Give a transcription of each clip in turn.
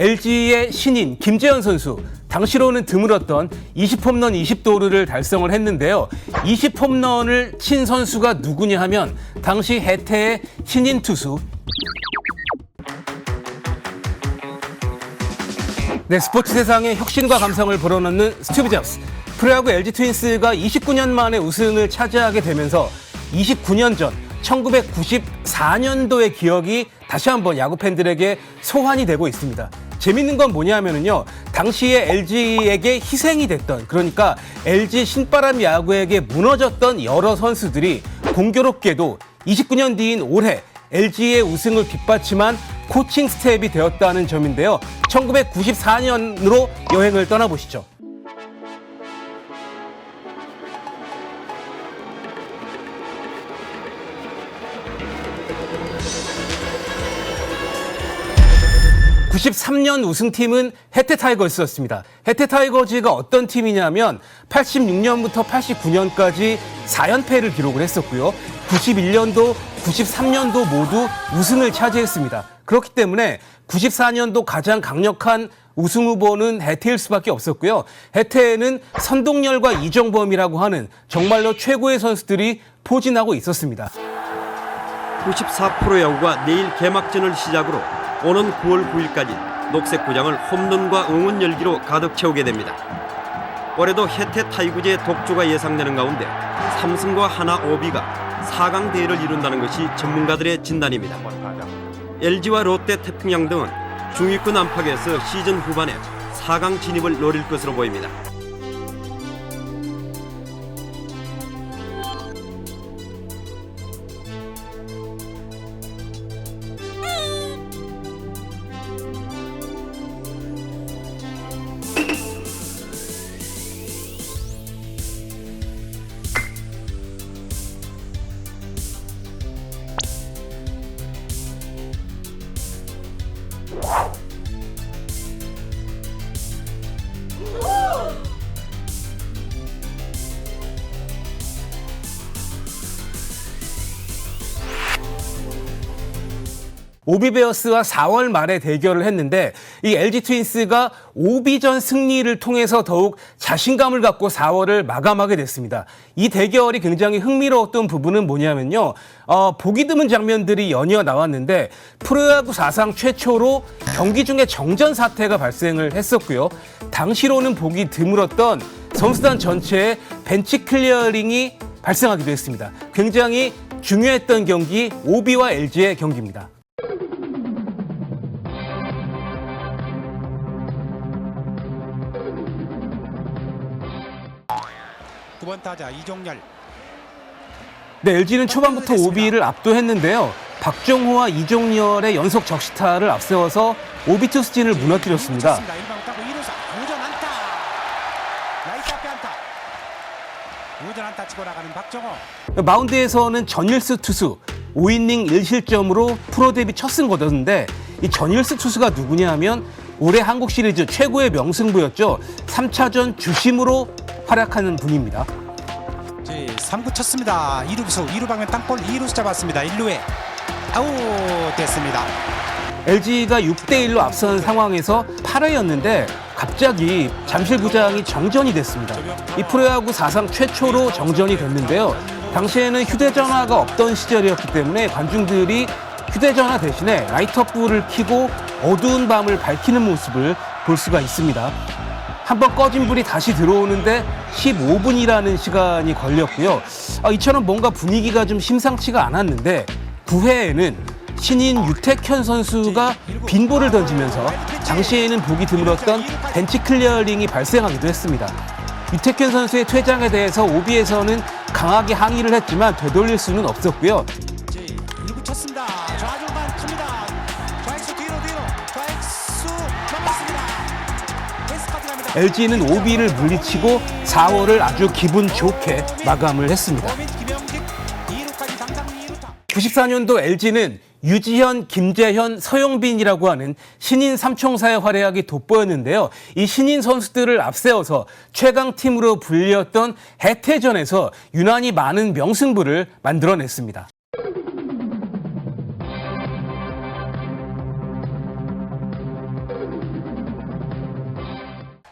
LG의 신인 김재현 선수 당시로는 드물었던 20홈런 20도루를 달성을 했는데요. 20홈런을 친 선수가 누구냐 하면 당시 해태의 신인 투수 네, 스포츠 세상의 혁신과 감성을 불어넣는 스티브 잡스. 프로야구 LG 트윈스가 29년 만에 우승을 차지하게 되면서 29년 전 1994년도의 기억이 다시 한번 야구 팬들에게 소환이 되고 있습니다. 재밌는 건 뭐냐면요. 당시에 LG에게 희생이 됐던 그러니까 LG 신바람 야구에게 무너졌던 여러 선수들이 공교롭게도 29년 뒤인 올해 LG의 우승을 뒷받침한 코칭 스텝이 되었다는 점인데요. 1994년으로 여행을 떠나보시죠. (93년) 우승팀은 해태 타이거즈였습니다. 해태 타이거즈가 어떤 팀이냐면 (86년부터) (89년까지) (4연패를) 기록을 했었고요 (91년도) (93년도) 모두 우승을 차지했습니다. 그렇기 때문에 94년도 가장 강력한 우승 후보는 해태일 수밖에 없었고요. 해태에는 선동열과 이정범이라고 하는 정말로 최고의 선수들이 포진하고 있었습니다. 94% 야구가 내일 개막전을 시작으로 오는 9월 9일까지 녹색 구장을 홈런과 응원 열기로 가득 채우게 됩니다. 올해도 혜태 타이구즈의 독주가 예상되는 가운데 삼성과 하나 오비가 4강 대회를 이룬다는 것이 전문가들의 진단입니다. LG와 롯데 태평양 등은 중위권 안팎에서 시즌 후반에 4강 진입을 노릴 것으로 보입니다. 오비베어스와 4월 말에 대결을 했는데 이 LG 트윈스가 오비전 승리를 통해서 더욱 자신감을 갖고 4월을 마감하게 됐습니다. 이 대결이 굉장히 흥미로웠던 부분은 뭐냐면요. 어, 보기 드문 장면들이 연이어 나왔는데 프로야구 사상 최초로 경기 중에 정전 사태가 발생을 했었고요. 당시로는 보기 드물었던 선수단 전체의 벤치 클리어링이 발생하기도 했습니다. 굉장히 중요했던 경기 오비와 LG의 경기입니다. 9번 타자 이종열 네, LG는 초반부터 오비를 압도했는데요. 박종호와 이종열의 연속 적시타를 앞세워서 오비 투스진을 무너뜨렸습니다. 1방 타고 2루사. 우전 안타. 라이트 앞에 안타. 우전 안타 치고 나가는 박정호. 마운드에서는 전일스 투수 5이닝 1실점으로 프로 데뷔 첫 승 거뒀는데 이 전일스 투수가 누구냐 하면 올해 한국 시리즈 최고의 명승부였죠. 3차전 주심으로 활약하는 분입니다. 제 3구 쳤습니다 2루수 2루 방면 땅볼 2루수 잡았습니다 1루에 아우 됐습니다 LG가 6대 1로 앞선 상황에서 8회였는데 갑자기 잠실 구장이 정전이 됐습니다. 이 프로야구 사상 최초로 정전이 됐는데요. 당시에는 휴대전화가 없던 시절이었기 때문에 관중들이 휴대전화 대신에 라이터 불을 켜고 어두운 밤을 밝히는 모습을 볼 수가 있습니다. 한번 꺼진 불이 다시 들어오는데 15분이라는 시간이 걸렸고요. 아, 이처럼 뭔가 분위기가 좀 심상치가 않았는데 9회에는 신인 유택현 선수가 빈볼을 던지면서 당시에는 보기 드물었던 벤치 클리어링이 발생하기도 했습니다. 유택현 선수의 퇴장에 대해서 오비에서는 강하게 항의를 했지만 되돌릴 수는 없었고요. LG는 오비를 물리치고 4월을 아주 기분 좋게 마감을 했습니다. 범인 김영식 2루까지 당장 2루타 94년도 LG는 유지현, 김재현, 서영빈이라고 하는 신인 삼총사의 활약이 돋보였는데요. 이 신인 선수들을 앞세워서 최강팀으로 불렸던 해태전에서 유난히 많은 명승부를 만들어냈습니다.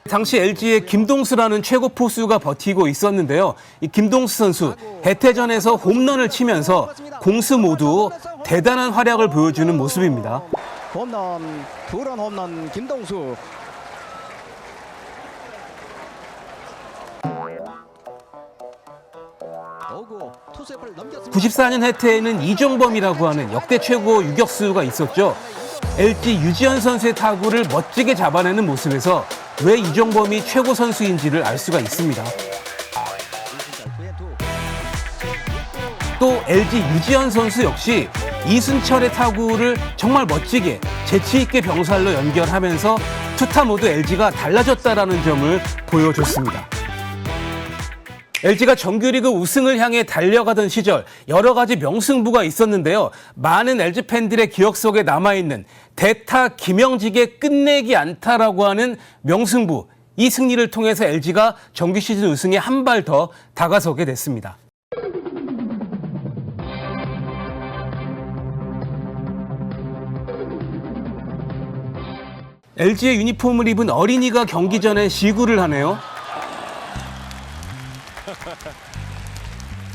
당시 LG의 김동수라는 최고 포수가 버티고 있었는데요. 이 김동수 선수 해태전에서 홈런을 치면서 공수 모두 대단한 활약을 보여주는 모습입니다. 홈런 두런 홈런 김동수 오구 투수의 넘겼습니다. 94년 해태에는 이종범이라고 하는 역대 최고 유격수가 있었죠. LG 유지현 선수의 타구를 멋지게 잡아내는 모습에서 왜 이종범이 최고 선수인지를 알 수가 있습니다. 또 LG 유지현 선수 역시 이순철의 타구를 정말 멋지게 재치 있게 병살로 연결하면서 투타 모드 LG가 달라졌다라는 점을 보여줬습니다. LG가 정규리그 우승을 향해 달려가던 시절 여러 가지 명승부가 있었는데요. 많은 LG 팬들의 기억 속에 남아있는 대타 김영직의 끝내기 안타라고 하는 명승부. 이 승리를 통해서 LG가 정규 시즌 우승에 한 발 더 다가서게 됐습니다. LG의 유니폼을 입은 어린이가 경기 전에 시구를 하네요.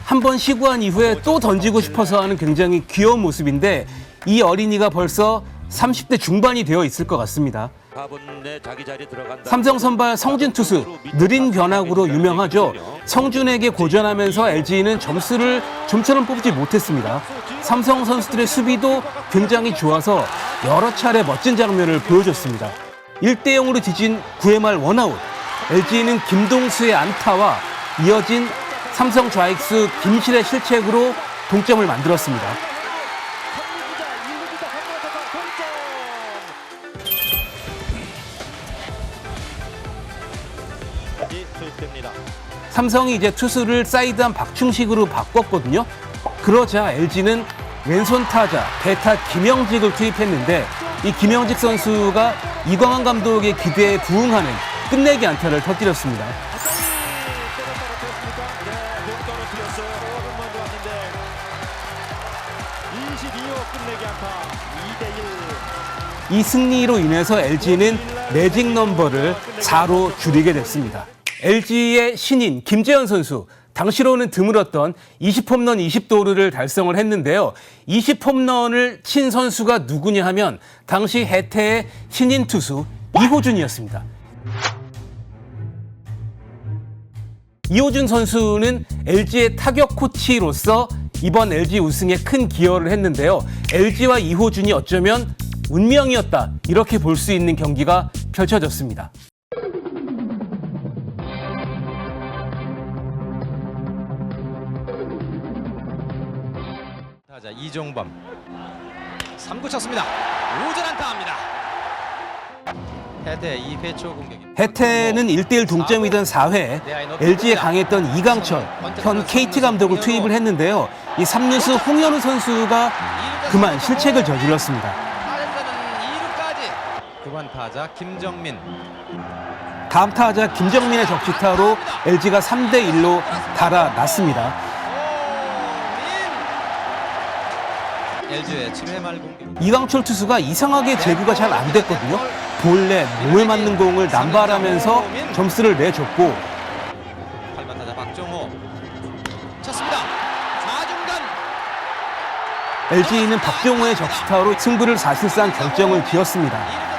한 번 시구한 이후에 또 던지고 싶어서 하는 굉장히 귀여운 모습인데 이 어린이가 벌써 30대 중반이 되어 있을 것 같습니다. 삼성 선발 성진 투수 느린 변화구로 유명하죠. 성준에게 고전하면서 LG는 점수를 좀처럼 뽑지 못했습니다. 삼성 선수들의 수비도 굉장히 좋아서 여러 차례 멋진 장면을 보여줬습니다. 1대 0으로 뒤진 9회 말 원아웃. LG는 김동수의 안타와 이어진 삼성 좌익수 김실의 실책으로 동점을 만들었습니다. 삼성이 이제 투수를 사이드한 박충식으로 바꿨거든요. 그러자 LG는 왼손 타자 대타 김영직을 투입했는데 이 김영직 선수가 이광환 감독의 기대에 부응하는 끝내기 안타를 터뜨렸습니다. 이 승리로 인해서 LG는 매직 넘버를 4로 줄이게 됐습니다. LG의 신인 김재현 선수 당시로는 드물었던 20홈런 20도루를 달성을 했는데요. 20홈런을 친 선수가 누구냐 하면 당시 해태의 신인 투수 이호준이었습니다. 이호준 선수는 LG의 타격 코치로서 이번 LG 우승에 큰 기여를 했는데요. LG와 이호준이 어쩌면 운명이었다 이렇게 볼 수 있는 경기가 펼쳐졌습니다. 타자 이종범 3구 쳤습니다. 우전 안타합니다. 해대 2회 초 공격입니다. 해태는 1대1 동점이던 4회 LG에 강했던 이강철, 현 KT 감독을 투입을 했는데요. 이 3루수 홍현우 선수가 그만 실책을 저질렀습니다. 타자는 2루까지 9번 타자 김정민 다음 타자 김정민의 적시타로 LG가 3대 1로 달아났습니다. LG의 7회 말 공격 이강철 투수가 이상하게 제구가 잘 안 됐거든요. 본래 몸에 맞는 공을 남발하면서 점수를 내줬고 8번 타자 박종호 쳤습니다. 좌중간 LG는 박정호의 적시타로 승부를 사실상 결정을 지었습니다.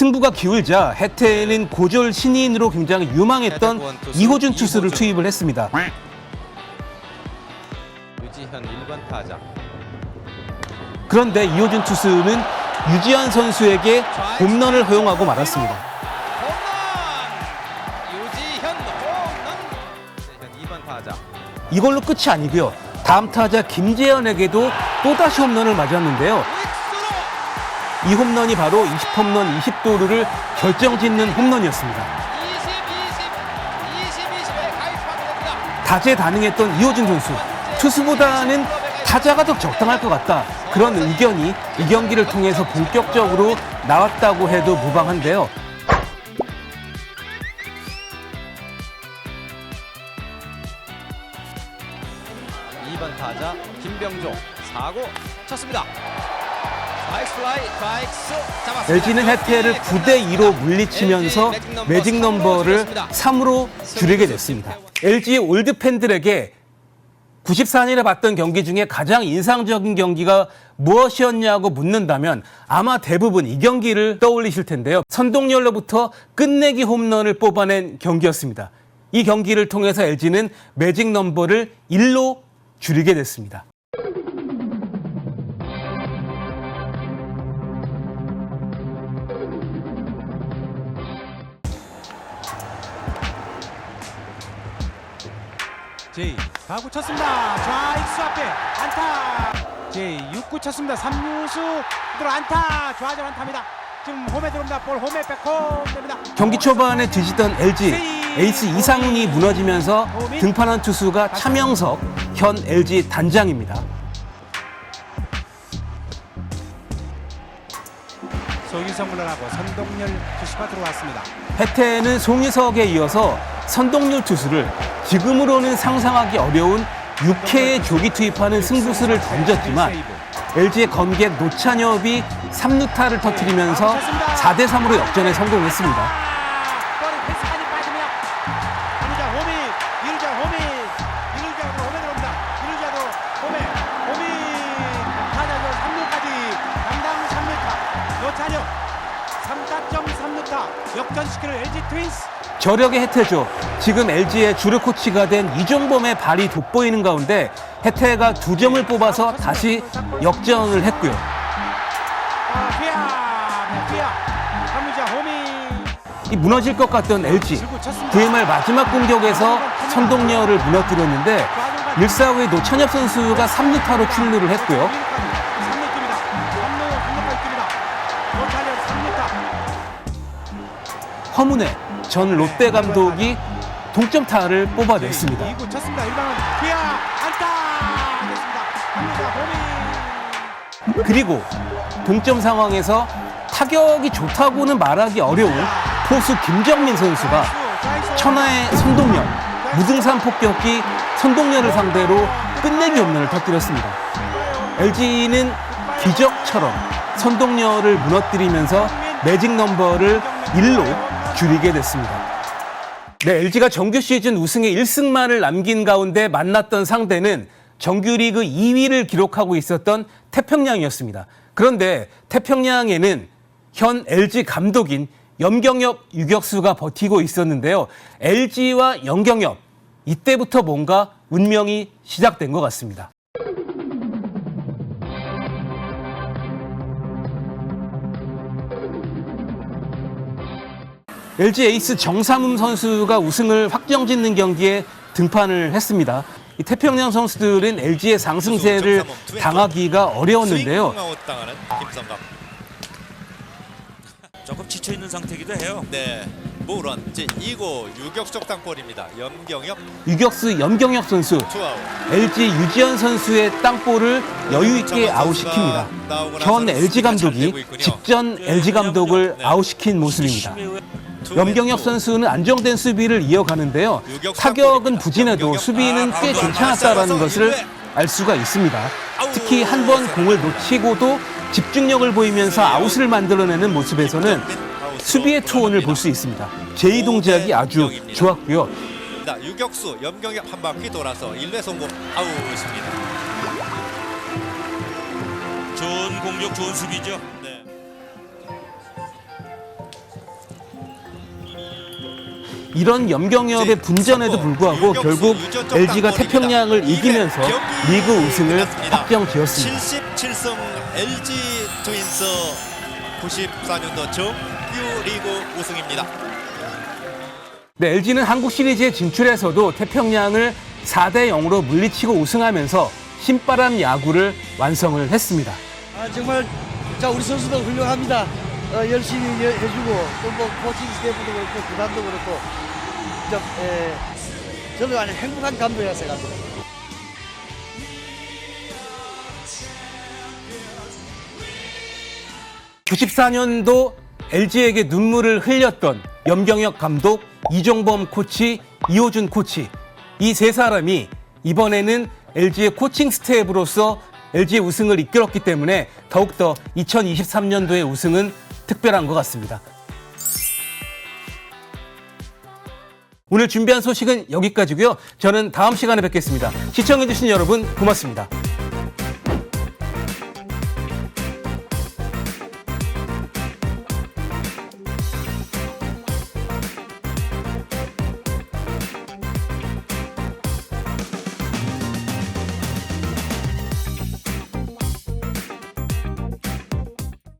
승부가 기울자 해태는 고졸 신인으로 굉장히 유망했던 이호준 투수를 투입을 했습니다. 유지현 1번 타자 그런데 이호준 투수는 유지현 선수에게 홈런을 허용하고 말았습니다. 홈런 유지현 홈런 유지현 2번 타자 이걸로 끝이 아니고요. 다음 타자 김재현에게도 또다시 홈런을 맞았는데요. 이 홈런이 바로 20홈런 20도루를 결정짓는 홈런이었습니다. 20, 20, 20, 20에 가입하게 됩니다. 다재다능했던 이호준 선수. 투수보다는 타자가 더 적당할 것 같다. 그런 의견이 이 경기를 통해서 본격적으로 나왔다고 해도 무방한데요. 2번 타자 김병조 4구 쳤습니다. LG는 해태를 9대 2로 물리치면서 매직 넘버를 3으로 줄이게 됐습니다. LG 올드 팬들에게 94년에 봤던 경기 중에 가장 인상적인 경기가 무엇이었냐고 묻는다면 아마 대부분 이 경기를 떠올리실 텐데요. 선동열로부터 끝내기 홈런을 뽑아낸 경기였습니다. 이 경기를 통해서 LG는 매직 넘버를 1로 줄이게 됐습니다. 제이 가구 쳤습니다. 좌익수 앞에 안타. 제이 6구 쳤습니다. 3루수 들어 안타. 좌절 안타입니다. 지금 홈에 들어옵니다. 볼 홈에 백홈 됩니다. 경기 초반에 뒤지던 LG 에이스 이상훈이 무너지면서 등판한 투수가 차명석 현 LG 단장입니다. 소유성 물러나고 선동열 투수가 들어왔습니다. 해태는 송희석에 이어서 선동률 투수를 지금으로는 상상하기 어려운 6회에 조기 투입하는 승부수를 던졌지만 LG의 검객 노찬엽이 3루타를 터뜨리면서 4대 3으로 역전에 성공했습니다. 저력의 혜태죠. 지금 LG의 주력 코치가 된 이종범의 발이 돋보이는 가운데 혜태가 두 점을 뽑아서 다시 역전을 했고요. 아, 피아 피아 3루자 홈이 이 무너질 것 같던 LG. 들고 쳤습니다. 9회 말 마지막 공격에서 선동열을 무너뜨렸는데 1사구의 노찬엽 선수가 3루타로 출루를 했고요. 3루 뜹니다. 3루 3루까지 뜹니다. 노찬혁 3루타 허문회 전 롯데 감독이 동점타를 뽑아냈습니다. 2구 쳤습니다. 1방은 피아 안타 됐습니다. 3루자 홈이 그리고 동점 상황에서 타격이 좋다고는 말하기 어려운 포수 김정민 선수가 천하의 선동열, 무등산 폭격기 선동열을 상대로 끝내기 홈런을 터뜨렸습니다. LG는 기적처럼 선동열을 무너뜨리면서 매직 넘버를 1로 줄이게 됐습니다. 네, LG가 정규 시즌 우승에 1승만을 남긴 가운데 만났던 상대는 정규리그 2위를 기록하고 있었던 태평양이었습니다. 그런데 태평양에는 현 LG 감독인 염경엽 유격수가 버티고 있었는데요. LG와 염경엽 이때부터 뭔가 운명이 시작된 것 같습니다. LG 에이스 정삼음 선수가 우승을 확정짓는 경기에 등판을 했습니다. 이 태평양 선수들은 LG의 상승세를 당하기가 어려웠는데요. 조금 지쳐 있는 상태이기도 해요. 네. 무런 이제 2구 유격적 땅볼입니다. 염경엽 유격수 염경엽 선수. LG 유지현 선수의 땅볼을 여유 있게 아웃시킵니다. 현 LG 감독이 직전 LG 감독을 아웃시킨 모습입니다. 염경엽 선수는 안정된 수비를 이어가는데요. 타격은 부진해도 수비는 꽤 괜찮았다라는 것을 알 수가 있습니다. 특히 한 번 공을 놓치고도 집중력을 보이면서 아웃을 만들어내는 모습에서는 수비의 투혼을 볼 수 있습니다. 제이 동작이 아주 좋았고요. 자, 유격수 염경엽 한 바퀴 돌아서 1회 성공 아웃입니다. 좋은 공격, 좋은 수비죠. 이런 염경엽의 분전에도 불구하고 결국 LG가 태평양을 이기면서 리그 우승을 확정지었습니다. 77승 LG 트윈스 94년도 정규 리그 우승입니다. 네, LG는 한국 시리즈에 진출해서도 태평양을 4대 0으로 물리치고 우승하면서 신바람 야구를 완성을 했습니다. 아, 정말 자 우리 선수들 훌륭합니다. 어, 열심히 여- 해주고 또 뭐 코칭 스태프도 그렇고 구단도 그렇고 좀 에, 저는 아주 행복한 감독이라 생각합니다. (94년도) LG에게 눈물을 흘렸던 염경엽 감독, 이종범 코치, 이호준 코치 이 세 사람이 이번에는 LG의 코칭 스태프로서 LG의 우승을 이끌었기 때문에 더욱더 2023년도의 우승은 특별한 것 같습니다. 오늘 준비한 소식은 여기까지고요. 저는 다음 시간에 뵙겠습니다. 시청해주신 여러분 고맙습니다.